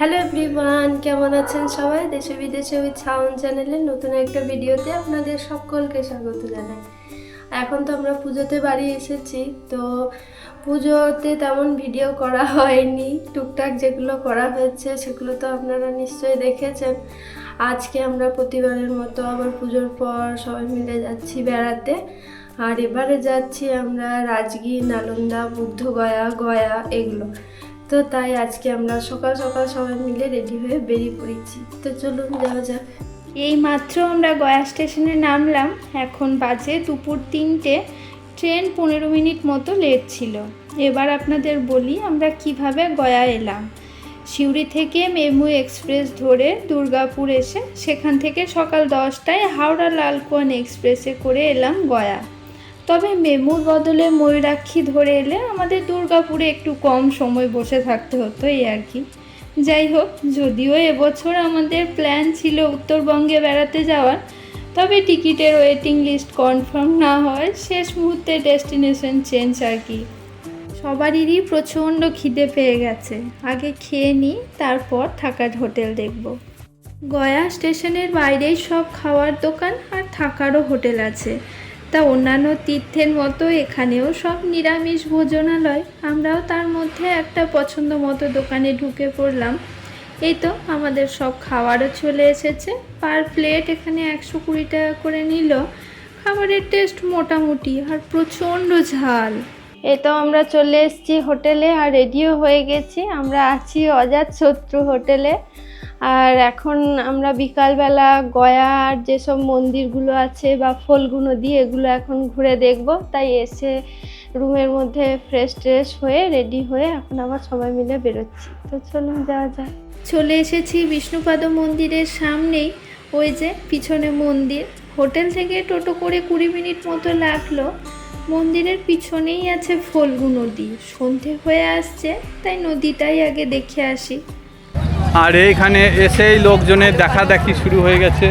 Hello everyone কেমন আছেন সবাই? দেশে বিদেশে উইথ সাউন্ড চ্যানেলের নতুন একটা ভিডিওতে আপনাদের সকলকে স্বাগত জানাই। এখন তো আমরা পুজোতে বাড়ি এসেছি, তো পুজোতে তেমন ভিডিও করা হয়নি। টুকটাক যেগুলো করা হয়েছে সেগুলো তো আপনারা নিশ্চয়ই দেখেছেন। আজকে আমরা প্রতিবারের মতো আবার পুজোর পর সবাই মিলে যাচ্ছি বেড়াতে। আর এবারে যাচ্ছি আমরা রাজগীর, নালন্দা, বুদ্ধগয়া, গয়া, এগুলো। তো তাই আজকে আমরা সকাল সকাল সবাই মিলে রেডি হয়ে বেরিয়ে পড়েছি। তো চলুন যাওয়া যাক। এই মাত্র আমরা গয়া স্টেশনে নামলাম। এখন বাজে দুপুর তিনটে। ট্রেন পনেরো মিনিট মতো লেট ছিল। এবার আপনাদের বলি আমরা কীভাবে গয়া এলাম। সিউড়ি থেকে মেমু এক্সপ্রেস ধরে দুর্গাপুর এসে সেখান থেকে সকাল দশটায় হাওড়া লালকুয়ান এক্সপ্রেসে করে এলাম গয়া। তবে মেমুর বদলে ময়ূরাক্ষী ধরে এলে আমাদের দুর্গাপুরে একটু কম সময় বসে থাকতে হতো এই আর কি। যাই হোক, যদিও এবছর আমাদের প্ল্যান ছিল উত্তরবঙ্গে বেড়াতে যাওয়ার, তবে টিকিটের ওয়েটিং লিস্ট কনফার্ম না হয় শেষ মুহূর্তে ডেস্টিনেশন চেঞ্জ আর কি। সবারই প্রচণ্ড খিদে পেয়ে গেছে। আগে খেয়ে নিই তারপর থাকার হোটেল দেখব। গয়া স্টেশনের বাইরেই সব খাওয়ার দোকান আর থাকারও হোটেল আছে। তা অন্যান্য তীর্থের মতো এখানেও সব নিরামিষ ভোজনালয়। আমরাও তার মধ্যে একটা পছন্দ মতো দোকানে ঢুকে পড়লাম। এই তো আমাদের সব খাবারও চলে এসেছে। পার প্লেট এখানে একশো কুড়ি টাকা করে নিল। খাবারের টেস্ট মোটামুটি আর প্রচণ্ড ঝাল। এ তো আমরা চলে এসেছি হোটেলে আর রেডিও হয়ে গেছি। আমরা আছি অজাত শত্রু হোটেলে। আর এখন আমরা বিকালবেলা গয়ার যেসব মন্দিরগুলো আছে বা ফলগু নদী এগুলো এখন ঘুরে দেখব। তাই এসে রুমের মধ্যে ফ্রেশ ট্রেশ হয়ে রেডি হয়ে এখন আবার সবাই মিলে বেরোচ্ছি। তো চলুন যাওয়া যায় চলে এসেছি বিষ্ণুপাদ মন্দিরের সামনেই। ওই যে পিছনে মন্দির। হোটেল থেকে টোটো করে কুড়ি মিনিট মতো লাগল। মন্দিরের পিছনেই আছে ফল্গু নদী সন্ধে হয়ে আসছে, তাই নদীটাই আগে দেখে আসি। আর এইখানে এসেই লোকজনের দেখা দেখি শুরু হয়ে গেছে।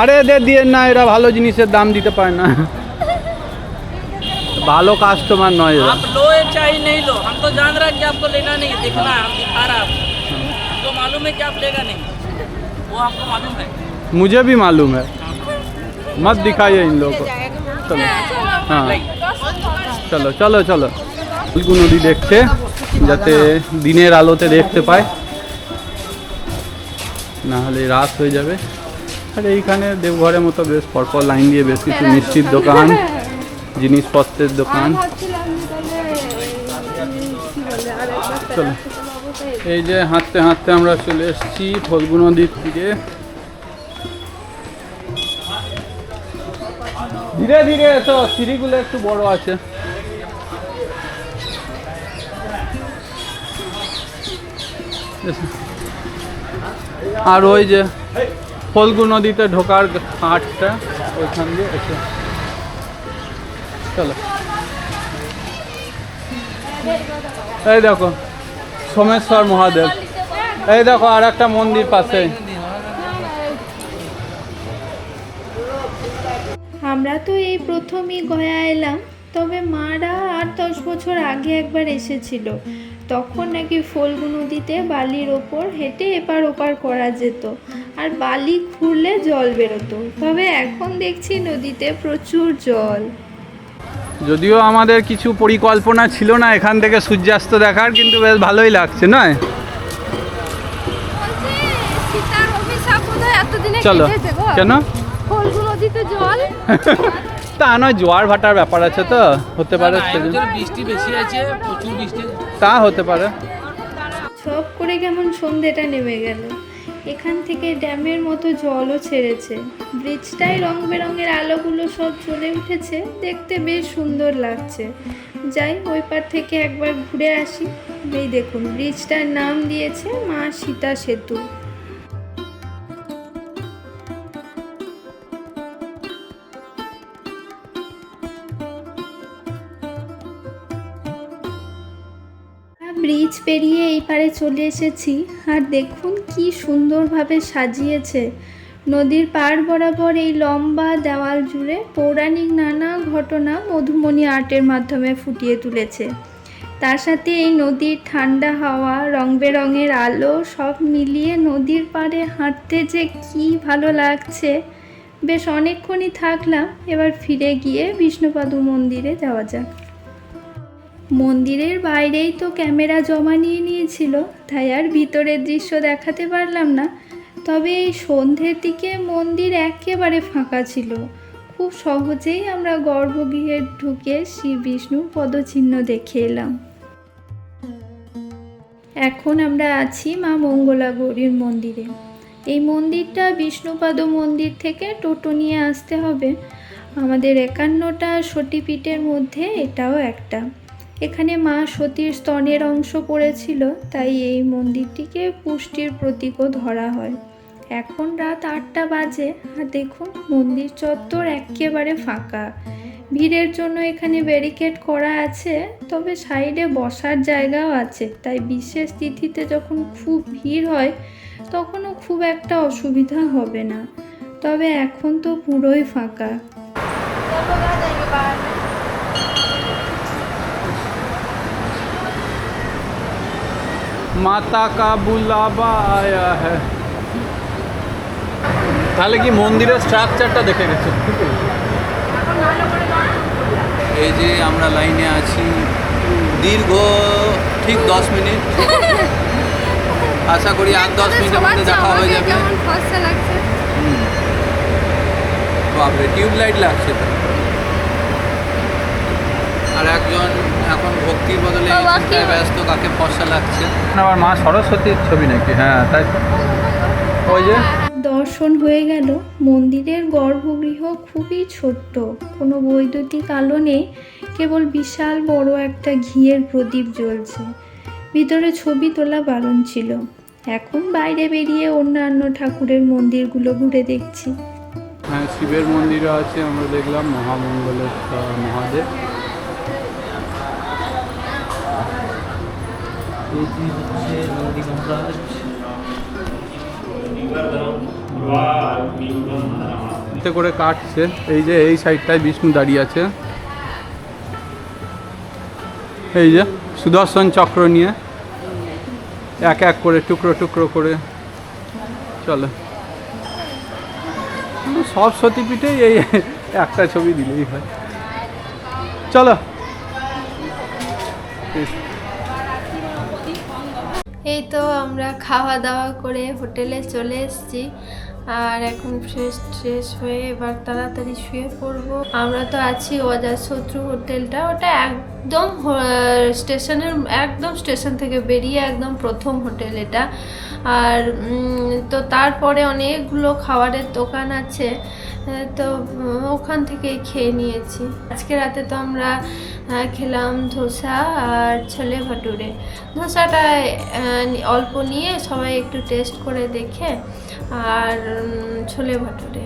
আরে এদের দিয়ে না এরা ভালো জিনিসের দাম দিতে পারে না। ভালো কাস্টমার নয় এরা आप लो या चाहे नहीं लो हम तो जान रहे हैं कि आपको लेना नहीं है देखना है हम दिखा रहे हैं आपको हमको मालूम है कि आप लेगा नहीं वो हमको मालूम है मुझे भी मालूम है मत दिखाइए इन लोगों को चलो हाँ চলো চলো চলো ফুলকু নদী দেখছে যাতে দিনের আলোতে দেখতে পায় না হলে রাত হয়ে যাবে আর এইখানে দেবঘরের মতো বেশ পরপর লাইন দিয়ে বেশ কিছু মিষ্টির দোকান জিনিসপত্রের দোকান। চলো। এই যে হাঁটতে হাঁটতে আমরা চলে এসেছি ফল্গু নদীর তীরে। ধীরে ধীরে এসো সিঁড়িগুলো একটু বড় আছে। আর ওই যে ফল্গু নদীতে ঢোকার হাটটা ওইখান দিয়ে এসে চলো। এই দেখো, সোমেশ্বর মহাদেব। এই দেখো আর একটা মন্দির পাশে। আমরা তো এই প্রথমই গয়া এলাম, তবে মারা আট দশ বছর আগে একবার এসেছিল। তখন নাকি ফল্গু নদীতে বালির ওপর হেঁটে এপার ওপার করা যেত, আর বালি খুঁড়লে জল বেরোতো। তবে এখন দেখছি নদীতে প্রচুর জল। যদিও আমাদের কিছু পরিকল্পনা ছিল না এখান থেকে সূর্যাস্ত দেখার কিন্তু বেশ ভালোই লাগছে নয়? চলো। কেন? ফল্গু নদীতে জল। তা নয় জোয়ার ভাটার ব্যাপার আছে তো হতে পারে বৃষ্টি বেশি আছে প্রচুর বৃষ্টি তা হতে পারে। সব করে কেমন সন্ধেটা নেমে গেল। এখান থেকে ড্যামের মতো জলও ছেড়েছে। ব্রিজটায় রং বেরঙের আলোগুলো সব চলে উঠেছে। দেখতে বেশ সুন্দর লাগছে। যাই, ওই পার থেকে একবার ঘুরে আসি। এই দেখুন, ব্রিজটার নাম দিয়েছে মা সীতা সেতু। পেরিয়ে এই পারে চলে এসেছি আর দেখুন কি সুন্দরভাবে সাজিয়েছে। নদীর পাড় বরাবর এই লম্বা দেওয়াল জুড়ে পৌরাণিক নানা ঘটনা মধুমণি আর্টের মাধ্যমে ফুটিয়ে তুলেছে। তার সাথে এই নদীর ঠান্ডা হাওয়া রং বেরঙের আলো সব মিলিয়ে নদীর পাড়ে হাঁটতে যে কি ভালো লাগছে। বেশ অনেকক্ষণই থাকলাম, এবার ফিরে গিয়ে বিষ্ণুপাদু মন্দিরে যাওয়া যাক। মন্দিরের বাইরেই তো ক্যামেরা জমা নিয়ে নিয়েছিল, তাই আর ভিতরের দৃশ্য দেখাতে পারলাম না। তবে এই সন্ধ্যের দিকে মন্দির একেবারে ফাঁকা ছিল। খুব সহজেই আমরা গর্ভগৃহে ঢুকে শ্রী বিষ্ণুর পদচিহ্ন দেখে এলাম। এখন আমরা আছি মা মঙ্গলা গৌরীর মন্দিরে। এই মন্দিরটা বিষ্ণুপাদ মন্দির থেকে টোটো নিয়ে আসতে হবে। আমাদের একান্নটা সতীপীঠের মধ্যে এটাও একটা। এখানে মা সতীর স্তনের অংশ পড়েছিল, তাই এই মন্দিরটিকে পুষ্টির প্রতীকও ধরা হয়। এখন রাত আটটা বাজে, আর দেখুন মন্দির চত্বর একেবারে ফাঁকা। ভিড়ের জন্য এখানে ব্যারিকেড করা আছে, তবে সাইডে বসার জায়গাও আছে, তাই বিশেষ তিথিতে যখন খুব ভিড় হয়, তখনও খুব একটা অসুবিধা হবে না। তবে এখন তো পুরোই ফাঁকা। মাতা কা বুলাবা আয়া হ্যাঁ তাহলে কি মন্দিরের স্ট্রাকচারটা দেখে গেছে? এই যে আমরা লাইনে আছি দীর্ঘ ঠিক দশ মিনিট। আশা করি আর দশ মিনিটের মধ্যে দেখা হয়ে যাবে। বাপরে টিউব লাইট লাগছে তো। আর একজন ভক্তির বদলে ব্যস্ত কাকে ফসা লাগছে? আবার মা সরস্বতীর ছবি নাকি? হ্যাঁ তাই ওই যে? দর্শন হয়ে গেল। মন্দিরের গর্ভগৃহ খুবই ছোট্ট। কোনো বৈদ্যুতিক আলো নেই। কেবল বিশাল বড় একটা ঘিয়ের প্রদীপ জ্বলছে। ভিতরে ছবি তোলা বারণ ছিল। এখন বাইরে বেরিয়ে অন্যান্য ঠাকুরের মন্দিরগুলো ঘুরে দেখছি। হ্যাঁ শিবের মন্দিরও আছে আমরা দেখলাম মহামঙ্গলের আহ, মহাদেব এতে করে কাটছে। এই যে এই সাইডটায় বিষ্ণু দাঁড়িয়ে আছে। এই যে সুদর্শন চক্র নিয়ে এক এক করে টুকরো টুকরো করে চলো। সব সতীপীঠেই এই একটা ছবি দিলেই হয়। চলো। এই তো আমরা খাওয়া দাওয়া করে হোটেলে চলে এসেছি। আর এখন ফ্রেশ ট্রেশ হয়ে এবার তাড়াতাড়ি শুয়ে পড়ব। আমরা তো আছি অজাশত্রু হোটেলটা। ওটা একদম স্টেশনের, একদম স্টেশন থেকে বেরিয়ে একদম প্রথম হোটেল এটা। আর তো তারপরে অনেকগুলো খাবারের দোকান আছে তো ওখান থেকেই খেয়ে নিয়েছি। আজকে রাতে তো আমরা খেলাম ধোসা আর ছোলে ভাটুরে। ধোসাটা অল্প নিয়ে সবাই একটু টেস্ট করে দেখে আর ছোলে ভাটুরে।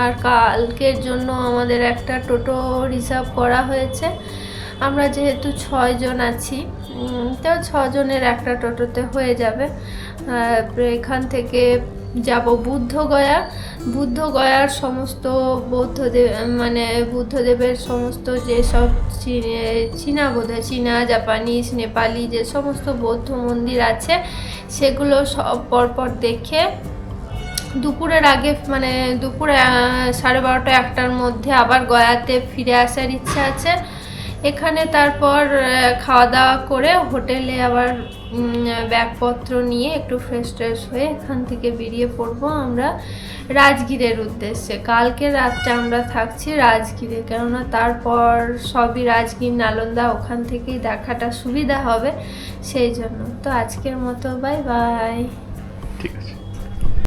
আর কালকের জন্য আমাদের একটা টোটো রিজার্ভ করা হয়েছে। আমরা যেহেতু ছয়জন আছি তো ছজনের একটা টোটোতে হয়ে যাবে। এখান থেকে যাব বুদ্ধগয়া। বুদ্ধগয়ার সমস্ত বৌদ্ধদেব মানে বুদ্ধদেবের সমস্ত যেসব চীনা বোধ হয় চীনা, জাপানিজ, নেপালি যে সমস্ত বৌদ্ধ মন্দির আছে, সেগুলো সব পরপর দেখে দুপুরের আগে মানে দুপুরে সাড়ে বারোটা, একটার মধ্যে আবার গয়াতে ফিরে আসার ইচ্ছা আছে। এখানে তারপর খাওয়া দাওয়া করে হোটেলে আবার ব্যাগপত্র নিয়ে একটু ফ্রেশ ট্রেশ হয়ে এখান থেকে বেরিয়ে পড়ব আমরা রাজগীরের উদ্দেশ্যে। কালকে রাতটা আমরা থাকছি রাজগীরে, কেননা তারপর সবই রাজগীর নালন্দা ওখান থেকেই দেখাটা সুবিধা হবে, সেই জন্য। তো আজকের মতো বাই বাই